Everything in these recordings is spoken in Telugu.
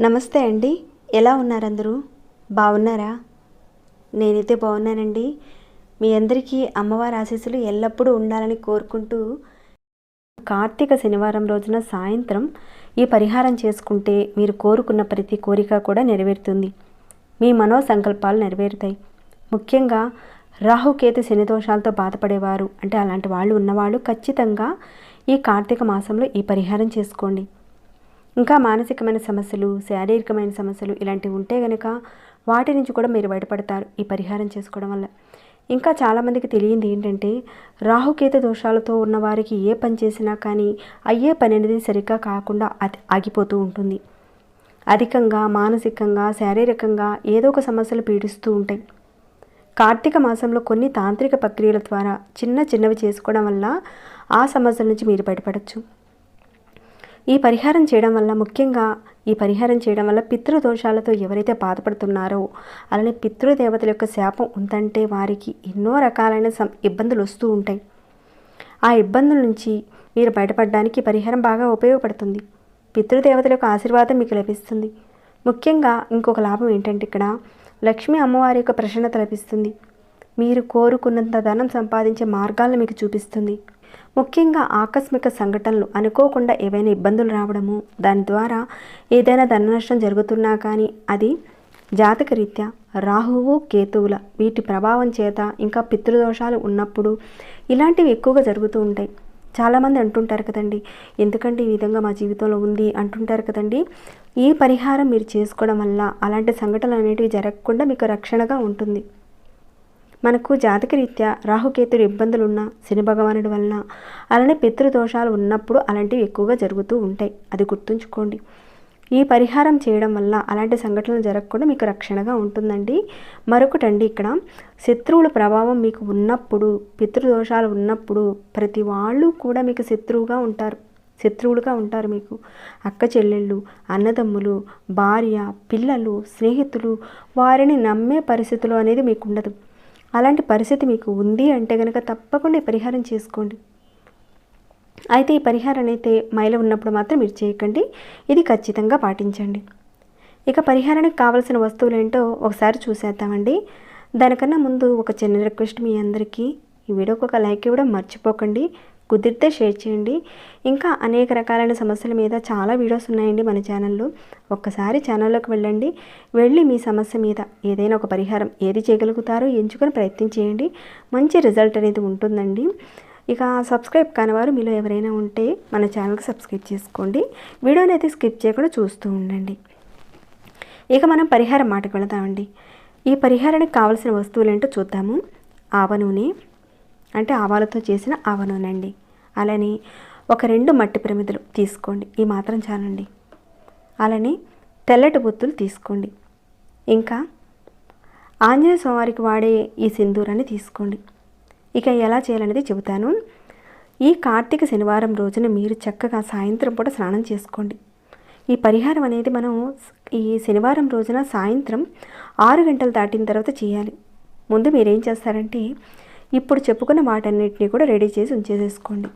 నమస్తే అండి. ఎలా ఉన్నారందరూ? బాగున్నారా? నేనైతే బాగున్నానండి. మీ అందరికీ అమ్మవారి ఆశీస్సులు ఎల్లప్పుడూ ఉండాలని కోరుకుంటూ కార్తీక శనివారం రోజున సాయంత్రం ఈ పరిహారం చేసుకుంటే మీరు కోరుకున్న ప్రతి కోరిక కూడా నెరవేరుతుంది. మీ మనో సంకల్పాలు నెరవేరుతాయి. ముఖ్యంగా రాహుకేతు శని దోషాలతో బాధపడేవారు. అంటే అలాంటి వాళ్ళు ఉన్నవాళ్ళు ఖచ్చితంగా ఈ కార్తీక మాసంలో ఈ పరిహారం చేసుకోండి. ఇంకా మానసికమైన సమస్యలు శారీరకమైన సమస్యలు ఇలాంటివి ఉంటే కనుక వాటి నుంచి కూడా మీరు బయటపడతారు ఈ పరిహారం చేసుకోవడం వల్ల. ఇంకా చాలామందికి తెలియంది ఏంటంటే రాహుకేతు దోషాలతో ఉన్నవారికి ఏ పని చేసినా కానీ అయ్యే పని అనేది సరిగ్గా కాకుండా అది ఆగిపోతూ ఉంటుంది. అధికంగా మానసికంగా శారీరకంగా ఏదో ఒక సమస్యలు పీడిస్తూ ఉంటాయి. కార్తీక మాసంలో కొన్ని తాంత్రిక ప్రక్రియల ద్వారా చిన్న చిన్నవి చేసుకోవడం వల్ల ఆ సమస్యల నుంచి మీరు బయటపడచ్చు. ఈ పరిహారం చేయడం వల్ల ముఖ్యంగా ఈ పరిహారం చేయడం వల్ల పితృదోషాలతో ఎవరైతే బాధపడుతున్నారో అలానే పితృదేవతల యొక్క శాపం ఉందంటే వారికి ఎన్నో రకాలైన సం ఇబ్బందులు వస్తూ ఉంటాయి. ఆ ఇబ్బందుల నుంచి మీరు బయటపడడానికి పరిహారం బాగా ఉపయోగపడుతుంది. పితృదేవతల యొక్క ఆశీర్వాదం మీకు లభిస్తుంది. ముఖ్యంగా ఇంకొక లాభం ఏంటంటే ఇక్కడ లక్ష్మి అమ్మవారి యొక్క ప్రసన్నత లభిస్తుంది మీరు కోరుకున్నంత ధనం సంపాదించే మార్గాలను మీకు చూపిస్తుంది. ముఖ్యంగా ఆకస్మిక సంఘటనలు అనుకోకుండా ఏవైనా ఇబ్బందులు రావడము దాని ద్వారా ఏదైనా ధన నష్టం జరుగుతున్నా కానీ అది జాతకరీత్యా రాహువు కేతువుల వీటి ప్రభావం చేత ఇంకా పితృదోషాలు ఉన్నప్పుడు ఇలాంటివి ఎక్కువగా జరుగుతూ ఉంటాయి. చాలామంది అంటుంటారు కదండి ఎందుకంటే ఈ విధంగా మా జీవితంలో ఉంది అంటుంటారు కదండి. ఈ పరిహారం మీరు చేసుకోవడం వల్ల అలాంటి సంఘటనలు అనేటివి జరగకుండా మీకు రక్షణగా ఉంటుంది. మనకు జాతకరీత్యా రాహుకేతుడు ఇబ్బందులు ఉన్న శని భగవానుడి వలన అలానే పితృదోషాలు ఉన్నప్పుడు అలాంటివి ఎక్కువగా జరుగుతూ ఉంటాయి. అది గుర్తుంచుకోండి. ఈ పరిహారం చేయడం వల్ల అలాంటి సంఘటనలు జరగకుండా మీకు రక్షణగా ఉంటుందండి. మరొకటండి ఇక్కడ శత్రువుల ప్రభావం మీకు ఉన్నప్పుడు పితృదోషాలు ఉన్నప్పుడు ప్రతి వాళ్ళు కూడా మీకు శత్రువుగా ఉంటారు శత్రువులుగా ఉంటారు మీకు. అక్క చెల్లెళ్ళు అన్నదమ్ములు భార్య పిల్లలు స్నేహితులు వారిని నమ్మే పరిస్థితులు అనేది మీకు ఉండదు. అలాంటి పరిస్థితి మీకు ఉంది అంటే కనుక తప్పకుండా పరిహారం చేసుకోండి. అయితే ఈ పరిహారం అయితే మైల ఉన్నప్పుడు మాత్రం మీరు చేయకండి. ఇది ఖచ్చితంగా పాటించండి. ఇక పరిహారానికి కావలసిన వస్తువులు ఏంటో ఒకసారి చూసేద్దామండి. దానికన్నా ముందు ఒక చిన్న రిక్వెస్ట్ మీ అందరికీ. ఈ వీడియోకి ఒక లైక్ ఇవ్వడం మర్చిపోకండి. కుదిరితే షేర్ చేయండి. ఇంకా అనేక రకాలైన సమస్యల మీద చాలా వీడియోస్ ఉన్నాయండి మన ఛానల్లో. ఒక్కసారి ఛానల్లోకి వెళ్ళండి. వెళ్ళి మీ సమస్య మీద ఏదైనా ఒక పరిహారం ఏది చేయగలుగుతారో ఎంచుకొని ప్రయత్నం చేయండి. మంచి రిజల్ట్ అనేది ఉంటుందండి. ఇక సబ్స్క్రైబ్ కానివారు మీలో ఎవరైనా ఉంటే మన ఛానల్కి సబ్స్క్రైబ్ చేసుకోండి. వీడియోని అయితే స్కిప్ చేయకుండా చూస్తూ ఉండండి. ఇక మనం పరిహారం మాటకు వెళదామండి ఈ పరిహారానికి కావలసిన వస్తువులు ఏంటో చూద్దాము. ఆవ నూనె అంటే ఆవాలతో చేసిన ఆవ నూనె అండి అలానే ఒక రెండు మట్టి ప్రమిదలు తీసుకోండి. ఈ మాత్రం చాలండి. అలానే తెల్లటి బొత్తులు తీసుకోండి. ఇంకా ఆంజనేయ స్వామివారికి వాడే ఈ సింధూరాన్ని తీసుకోండి. ఇక ఎలా చేయాలనేది చెబుతాను. ఈ కార్తీక శనివారం రోజున మీరు చక్కగా సాయంత్రం పూట స్నానం చేసుకోండి. ఈ పరిహారం అనేది మనం ఈ శనివారం రోజున సాయంత్రం ఆరు గంటలు దాటిన తర్వాత చేయాలి. ముందు మీరేం చేస్తారంటే ఇప్పుడు చెప్పుకున్న వాటన్నిటిని కూడా రెడీ చేసి ఉంచేసేసుకోండి.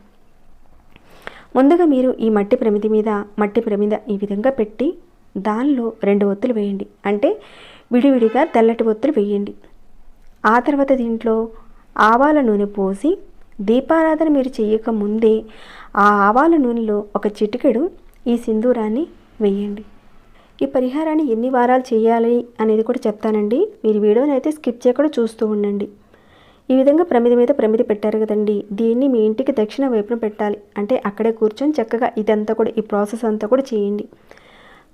ముందుగా మీరు ఈ మట్టి ప్రమిది మీద మట్టి ప్రమిద ఈ విధంగా పెట్టి దానిలో రెండు ఒత్తులు వేయండి. అంటే విడివిడిగా తెల్లటి ఒత్తులు వేయండి. ఆ తర్వాత దీంట్లో ఆవాల నూనె పోసి దీపారాధన మీరు చేయక ముందే ఆ ఆవాల నూనెలో ఒక చిటికెడు ఈ సింధూరాన్ని వేయండి. ఈ పరిహారాన్ని ఎన్ని వారాలు చేయాలి అనేది కూడా చెప్తానండి. మీరు వీడియోని అయితే స్కిప్ చేయకుండా చూస్తూ ఉండండి. ఈ విధంగా ప్రమిది మీద ప్రమిది పెట్టారు కదండి. దీన్ని మీ ఇంటికి దక్షిణ వైపున పెట్టాలి. అంటే అక్కడే కూర్చొని చక్కగా ఇదంతా కూడా ఈ ప్రాసెస్ అంతా కూడా చేయండి.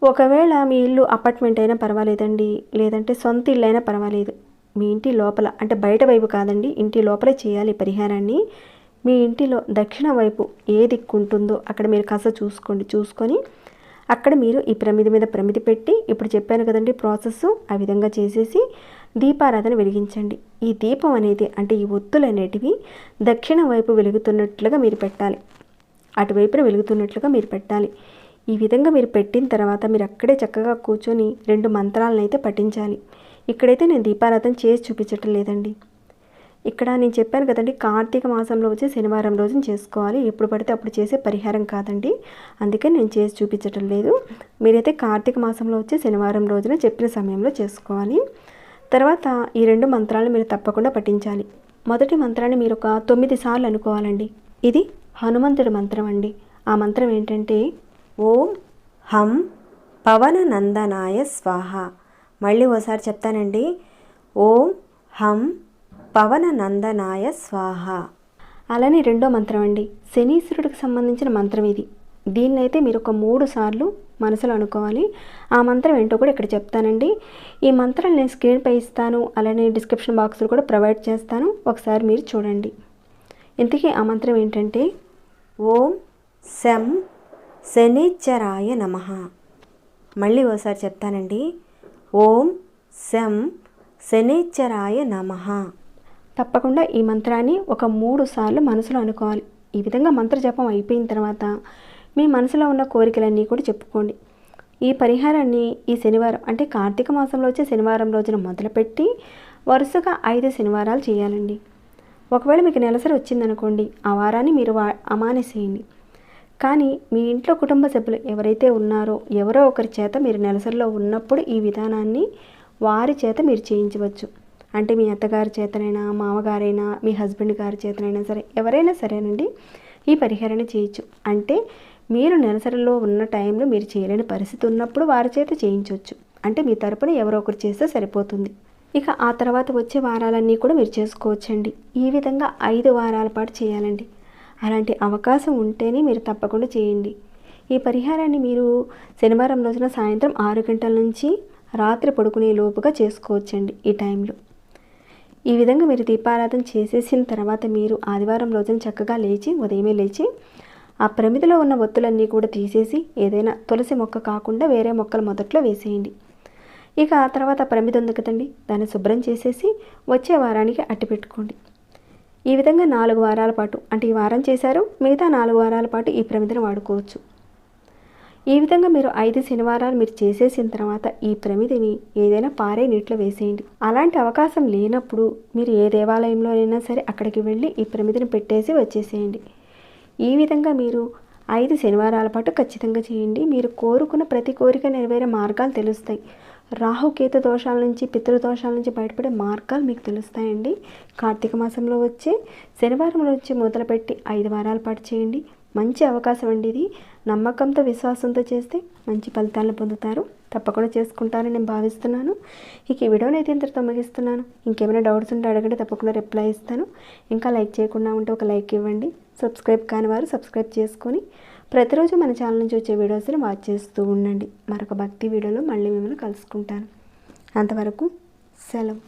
ఒకవేళ మీ ఇల్లు అపార్ట్మెంట్ అయినా పర్వాలేదండి. లేదంటే సొంత ఇల్లు అయినా పర్వాలేదు. మీ ఇంటి లోపల అంటే బయట వైపు కాదండి ఇంటి లోపలే చేయాలి పరిహారాన్ని. మీ ఇంటిలో దక్షిణ వైపు ఏ దిక్కు ఉంటుందో అక్కడ మీరు కాస్త చూసుకోండి. చూసుకొని అక్కడ మీరు ఈ ప్రమిది మీద ప్రమిది పెట్టి ఇప్పుడు చెప్పాను కదండి ప్రాసెస్ ఆ విధంగా చేసేసి దీపారాధన వెలిగించండి. ఈ దీపం అనేది అంటే ఈ ఒత్తులు అనేటివి దక్షిణ వైపు వెలుగుతున్నట్లుగా మీరు పెట్టాలి. అటువైపున వెలుగుతున్నట్లుగా మీరు పెట్టాలి. ఈ విధంగా మీరు పెట్టిన తర్వాత మీరు అక్కడే చక్కగా కూర్చొని రెండు మంత్రాలను అయితే పఠించాలి. ఇక్కడైతే నేను దీపారాధన చేసి చూపించటం లేదండి. ఇక్కడ నేను చెప్పాను కదండి కార్తీక మాసంలో వచ్చే శనివారం రోజున చేసుకోవాలి. ఎప్పుడు పడితే అప్పుడు చేసే పరిహారం కాదండి. అందుకే నేను చేసి చూపించటం లేదు. మీరైతే కార్తీక మాసంలో వచ్చే శనివారం రోజున చెప్పిన సమయంలో చేసుకోవాలి. తర్వాత ఈ రెండు మంత్రాలు మీరు తప్పకుండా పఠించాలి. మొదటి మంత్రాన్ని మీరు ఒక తొమ్మిది సార్లు అనుకోవాలండి. ఇది హనుమంతుడి మంత్రం అండి. ఆ మంత్రం ఏంటంటే ఓం హం పవన నందనాయ స్వాహ. మళ్ళీ ఓసారి చెప్తానండి. ఓం హం పవన నందనాయ స్వాహ. అలానే రెండో మంత్రం అండి. శనీశ్వరుడికి సంబంధించిన మంత్రం ఇది. దీన్నైతే మీరు ఒక మూడు సార్లు మనసులో అనుకోవాలి. ఆ మంత్రం ఏంటో కూడా ఇక్కడ చెప్తానండి. ఈ మంత్రాలు నేను స్క్రీన్పై ఇస్తాను. అలానే డిస్క్రిప్షన్ బాక్స్లో కూడా ప్రొవైడ్ చేస్తాను. ఒకసారి మీరు చూడండి. ఇంతకీ ఆ మంత్రం ఏంటంటే ఓం శం శనిచ్చరాయ నమ. మళ్ళీ ఓసారి చెప్తానండి. ఓం శం శనిచ్చరాయ నమ. తప్పకుండా ఈ మంత్రాన్ని ఒక మూడు సార్లు మనసులో అనుకోవాలి. ఈ విధంగా మంత్ర జపం అయిపోయిన తర్వాత మీ మనసులో ఉన్న కోరికలన్నీ కూడా చెప్పుకోండి. ఈ పరిహారాన్ని ఈ శనివారం అంటే కార్తీక మాసంలో వచ్చే శనివారం రోజున మొదలుపెట్టి వరుసగా ఐదు శనివారాలు చేయాలండి. ఒకవేళ మీకు నెలసరి వచ్చిందనుకోండి ఆ వారాన్ని మీరు వా అమానేసేయండి. కానీ మీ ఇంట్లో కుటుంబ సభ్యులు ఎవరైతే ఉన్నారో ఎవరో ఒకరి చేత మీరు నెలసరిలో ఉన్నప్పుడు ఈ విధానాన్ని వారి చేత మీరు చేయించవచ్చు. అంటే మీ అత్తగారి చేతనైనా మామగారైనా మీ హస్బెండ్ గారి చేతనైనా సరే ఎవరైనా సరేనండి ఈ పరిహారాన్ని చేయొచ్చు. అంటే మీరు నెలసరిలో ఉన్న టైంలో మీరు చేయలేని పరిస్థితి ఉన్నప్పుడు వారి చేత చేయించవచ్చు. అంటే మీ తరపున ఎవరో ఒకరు చేస్తే సరిపోతుంది. ఇక ఆ తర్వాత వచ్చే వారాలన్నీ కూడా మీరు చేసుకోవచ్చండి. ఈ విధంగా ఐదు వారాల పాటు చేయాలండి. అలాంటి అవకాశం ఉంటేనే మీరు తప్పకుండా చేయండి. ఈ పరిహారాన్ని మీరు శనివారం రోజున సాయంత్రం ఆరు గంటల నుంచి రాత్రి పడుకునే లోపుగా చేసుకోవచ్చండి ఈ టైంలో. ఈ విధంగా మీరు దీపారాధన చేసేసిన తర్వాత మీరు ఆదివారం రోజున చక్కగా లేచి ఉదయమే లేచి ఆ ప్రమిదిలో ఉన్న ఒత్తులన్నీ కూడా తీసేసి ఏదైనా తులసి మొక్క కాకుండా వేరే మొక్కలు మొదట్లో వేసేయండి. ఇక ఆ తర్వాత ప్రమిది ఉంది కదండి. దాన్ని శుభ్రం చేసేసి వచ్చే వారానికి అట్టి పెట్టుకోండి. ఈ విధంగా నాలుగు వారాల పాటు అంటే ఈ వారం చేశారు. మిగతా నాలుగు వారాల పాటు ఈ ప్రమిదను వాడుకోవచ్చు. ఈ విధంగా మీరు ఐదు శనివారాలు మీరు చేసేసిన తర్వాత ఈ ప్రమిదిని ఏదైనా పారే నీటిలో వేసేయండి. అలాంటి అవకాశం లేనప్పుడు మీరు ఏ దేవాలయంలో అయినా సరే అక్కడికి వెళ్ళి ఈ ప్రమిదిని పెట్టేసి వచ్చేసేయండి. ఈ విధంగా మీరు ఐదు శనివారాల పాటు ఖచ్చితంగా చేయండి. మీరు కోరుకున్న ప్రతి కోరిక నెరవేరే మార్గాలు తెలుస్తాయి. రాహుకేతు దోషాల నుంచి పితృదోషాల నుంచి బయటపడే మార్గాలు మీకు తెలుస్తాయండి. కార్తీక మాసంలో వచ్చే శనివారం నుంచి మొదలుపెట్టి ఐదు వారాల పాటు చేయండి. మంచి అవకాశం అండి ఇది. నమ్మకంతో విశ్వాసంతో చేస్తే మంచి ఫలితాలను పొందుతారు. తప్పకుండా చేసుకుంటారని నేను భావిస్తున్నాను. ఇక ఈ వీడియోని అయితే ఇంతటితో ముగిస్తున్నాను. ఇంకేమైనా డౌట్స్ ఉంటే అడగండి తప్పకుండా రిప్లై ఇస్తాను. ఇంకా లైక్ చేయకుండా ఉంటే ఒక లైక్ ఇవ్వండి. సబ్స్క్రైబ్ కాని వారు సబ్స్క్రైబ్ చేసుకొని ప్రతిరోజు మన ఛానల్ నుంచి వచ్చే వీడియోస్ని వాచ్ చేస్తూ ఉండండి. మరొక భక్తి వీడియోలో మళ్ళీ మిమ్మల్ని కలుసుకుంటాను. అంతవరకు సెలవు.